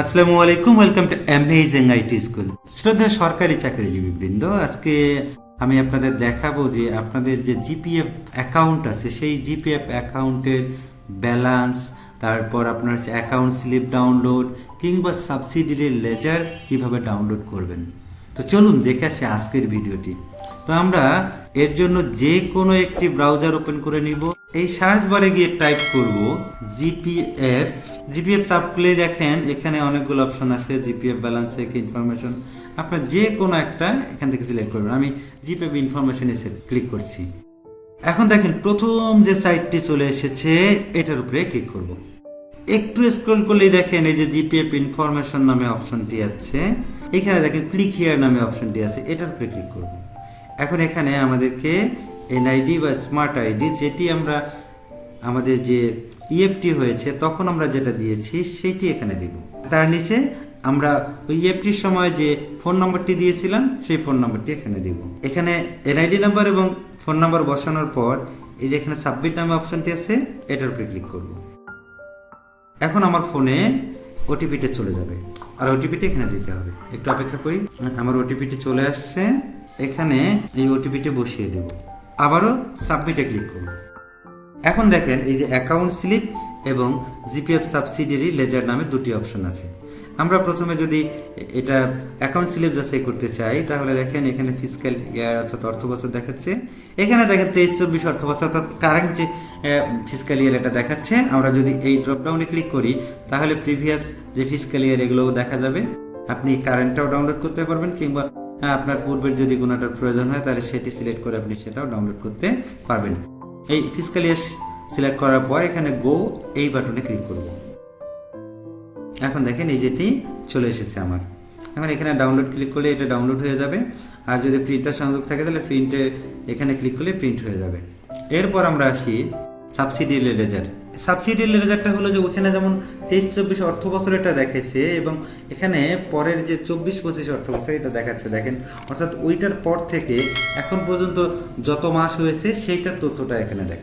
আসসালামু আলাইকুম welcome to amazing IT school শ্রদ্ধা সরকারি চাকরিজীবী বৃন্দ আজকে আমি আপনাদের দেখাবো যে আপনাদের যে জিপিএফ অ্যাকাউন্ট আছে, সেই জিপিএফ অ্যাকাউন্টের ব্যালেন্স তারপর আপনার হচ্ছে অ্যাকাউন্ট স্লিপ ডাউনলোড কিংবা সাবসিডির লেজার কীভাবে ডাউনলোড করবেন। তো চলুন দেখে আসি আজকের ভিডিওটি। তো আমরা এর জন্য যে কোনো একটি ব্রাউজার ওপেন করে নিব। এই সার্চ বারে গিয়ে টাইপ করব জিপিএফ জিপিএফ চাপ করলে দেখেন, এখানে অনেকগুলো অপশন আছে জিপিএফ ব্যালেন্স থেকে ইনফরমেশন আপনার যে কোনো একটা এখান থেকে সিলেক্ট করবেন। আমি জিপিএফ ইনফরমেশন এসে ক্লিক করছি। এখন দেখেন, প্রথম যে সাইটটি চলে এসেছে, এটার উপরে ক্লিক করব। একটু স্ক্রল করলেই দেখেন, এই যে জিপিএফ ইনফরমেশন নামে অপশনটি আছে। এখানে দেখেন ক্লিক হিয়ার নামে অপশনটি আছে। এটার উপরে ক্লিক করব। এখন এখানে আমাদেরকে এনআইডি বা স্মার্ট আইডি যেটি আমরা আমাদের যে ইএফটি হয়েছে, তখন আমরা যেটা দিয়েছি সেটি এখানে দিব। তার নিচে আমরা ওই ইএফটির সময় যে ফোন নম্বরটি দিয়েছিলাম, সেই ফোন নম্বরটি এখানে দিব। এখানে এনআইডি নাম্বার এবং ফোন নাম্বার বসানোর পর এই যে এখানে সাবমিট নামে অপশনটি আছে, এটার উপরে ক্লিক করব। এখন আমার ফোনে ওটিপিটা চলে যাবে। আর ওটিপিটা এখানে দিতে হবে। একটু অপেক্ষা করি। আমার ওটিপিটি চলে আসছে। এখানে এই ওটিপিটি বসিয়ে দেব। আবারও সাবমিটে ক্লিক করুন। এখন দেখেন এই যে অ্যাকাউন্ট স্লিপ এবং জিপিএফ সাবসিডিয়ারি লেজার নামে দুটি অপশন আছে। আমরা প্রথমে যদি এটা অ্যাকাউন্ট স্লিপ যাচাই করতে চাই, তাহলে দেখেন এখানে ফিজিক্যাল ইয়ার অর্থাৎ অর্থ বছর দেখাচ্ছে। এখানে দেখেন তেইশ, চব্বিশ অর্থ বছর অর্থাৎ কারেন্ট যে ফিজিক্যাল ইয়ার এটা দেখাচ্ছে। আমরা যদি এই ড্রপডাউনে ক্লিক করি, তাহলে প্রিভিয়াস যে ফিজিক্যাল ইয়ার এগুলোও দেখা যাবে। আপনি কারেন্টটাও ডাউনলোড করতে পারবেন কিংবা হ্যাঁ, আপনার পূর্বের যদি কোনোটার প্রয়োজন হয় তাহলে সেটি সিলেক্ট করে আপনি সেটাও ডাউনলোড করতে পারবেন। এই ফিজিক্যাল ইয়ার সিলেক্ট করার পর এখানে গো এই বাটনে ক্লিক করব। এখন দেখেন এই যেটি চলে এসেছে আমার। এখন এখানে ডাউনলোড ক্লিক করলে এটা ডাউনলোড হয়ে যাবে। আর যদি প্রিন্টার সংযোগ থাকে তাহলে প্রিন্টে এখানে ক্লিক করলে প্রিন্ট হয়ে যাবে। এরপর আমরা আসি সাবসিডি লেজার সাবসিডি লেজারটা হলো যে ওখানে যেমন তেইশ, চব্বিশ অর্থ বছর এটা দেখাইছে এবং এখানে পরের যে চব্বিশ, পঁচিশ অর্থ বছর এটা দেখাচ্ছে, দেখেন। অর্থাৎ ওইটার পর থেকে এখন পর্যন্ত যত মাস হয়েছে সেইটার তথ্যটা এখানে দেখ।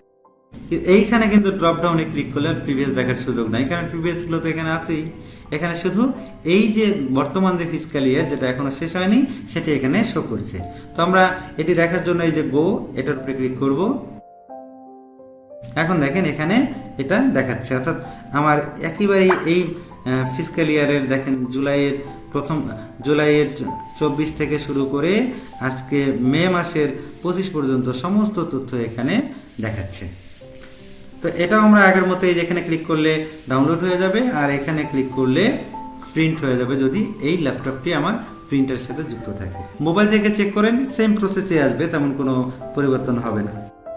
এইখানে কিন্তু ড্রপ ডাউনে ক্লিক করলে আর প্রিভিয়াস দেখার সুযোগ নাই, কারণ প্রিভিয়াসগুলো তো এখানে আছেই। এখানে শুধু এই যে বর্তমান যে ফিজিক্যাল ইয়ার যেটা এখনও শেষ হয়নি, সেটি এখানে শো করছে। তো আমরা এটি দেখার জন্য এই যে গো এটার উপরে ক্লিক করব। এখন দেখেন এখানে এটা দেখাচ্ছে। অর্থাৎ আমার একেবারে এই ফিজিক্যাল ইয়ারের দেখেন জুলাইয়ের প্রথম, জুলাইয়ের চব্বিশ থেকে শুরু করে আজকে মে মাসের পঁচিশ পর্যন্ত সমস্ত তথ্য এখানে দেখাচ্ছে। তো এটাও আমরা আগের মতো এই যেখানে ক্লিক করলে ডাউনলোড হয়ে যাবে আর এখানে ক্লিক করলে প্রিন্ট হয়ে যাবে যদি এই ল্যাপটপটি আমার প্রিন্টের সাথে যুক্ত থাকে। মোবাইল থেকে চেক করেন সেম প্রসেসে আসবে, তেমন কোনো পরিবর্তন হবে না।